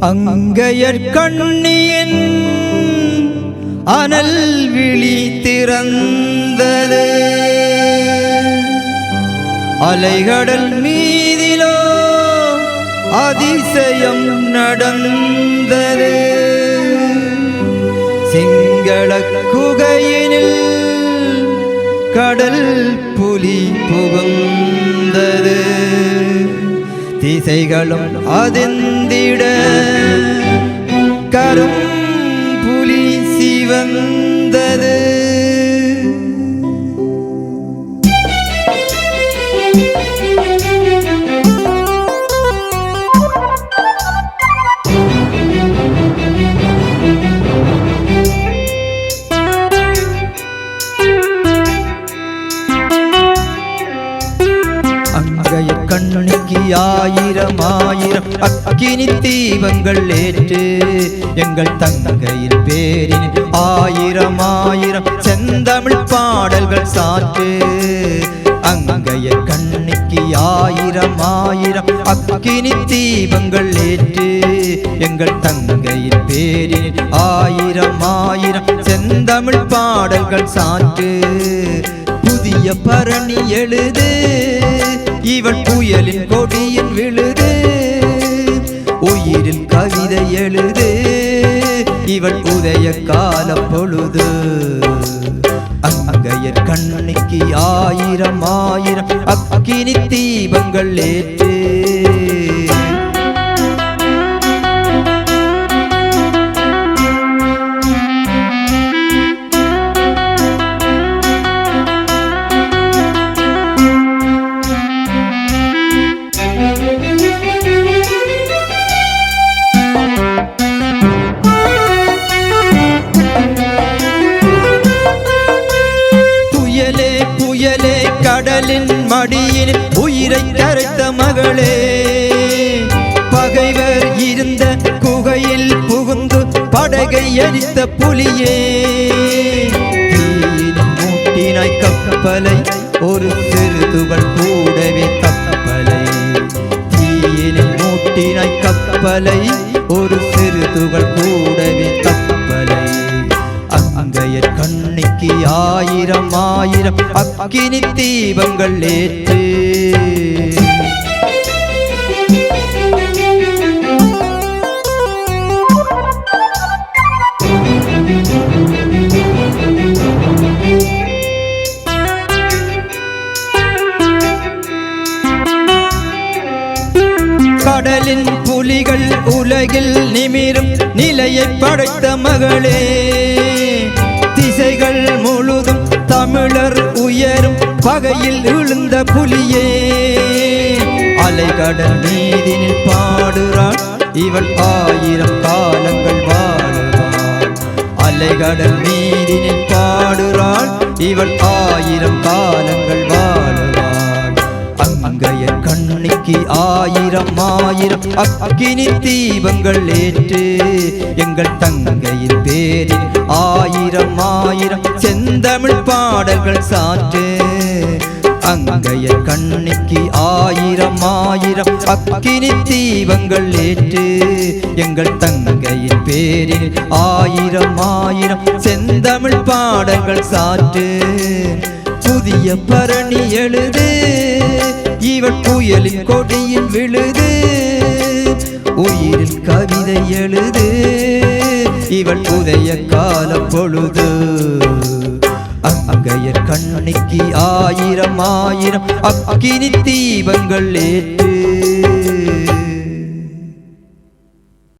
அங்கையர் கண்ணியின் அனல் விழி திறந்தது. அலைகடல் மீதிலோ அதிசயம் நடந்தது. சிங்கள குகையினில் கடல் புலி புகுந்தது. திசைகளும் அதிந்திட. கரும் புலி சிவன் ஆயிரம் ஆயிரம். அக்கினி தீபங்கள் ஏற்று எங்கள் தங்கையில் பேரின் ஆயிரம் ஆயிரம். செந்தமிழ் பாடல்கள் சாற்று அங்கைய கண்ணுக்கு ஆயிரம் ஆயிரம். அக்கினி தீபங்கள் ஏற்று எங்கள் தங்கையின் பேரில் ஆயிரம் ஆயிரம். செந்தமிழ் பாடல்கள் சாற்று புதிய பரணி எழுது இவன் புயலின் கொடியின் விழுது உயிரில் கவிதை எழுது. இவன் உதய கால பொழுது அங்கையர் கண்ணிக்கு ஆயிரம் ஆயிரம் அக்கினி தீபங்கள் ஏற்ற கடலின் மடியில் உயிரை கரைத்த மகளே. பகைவர் இருந்த குகையில் புகுந்து படகை அடித்த புலியே. மூட்டினாய் கப்பலை ஒரு சிறு கூடவே கப்பலை. தீயினில் மூட்டினாய் கப்பலை ஒரு சிறு கூட அங்கையர் கண்ணிக்கு ஆயிரம் ஆயிரம் அக்கினி தீபங்கள் ஏற்று. கடலின் புலிகள் உலகில் நிமிரும் நிலையை படைத்த மகளே. முழுதும் தமிழர் உயரும் பகையில் விழுந்த புலியே. அலைகடல் மீதினில் பாடுறான் இவள் ஆயிரம் காலங்கள் வாழுவாள் அலைகடல் மீதினில் பாடுறான் இவள் ஆயிரம் காலங்கள் வாழுவாள் அங்கைய கண்ணிக்கு ஆயிரம் ஆயிரம் அக்கினி தீபங்கள் ஏற்று எங்கள் தங்கையின் பேரில் ஆயிரம் ஆயிரம் செந்தமிழ் பாடல்கள் சாற்று. அங்கைய கண்ணிக்கு ஆயிரம் ஆயிரம் அக்கினி தீபங்கள் ஏற்று எங்கள் தங்கையின் பேரில் ஆயிரம் ஆயிரம் செந்தமிழ் பாடல்கள் சாற்று. புதிய பரணி எழுது. இவள் புயலின் கொடியில் விழுது. உயிரில் கவிதை எழுது. இவள் புதைய கால பொழுது. அங்கையர் கண்ணிக்கு ஆயிரம் ஆயிரம். அக்கினி தீபங்கள் ஏற்று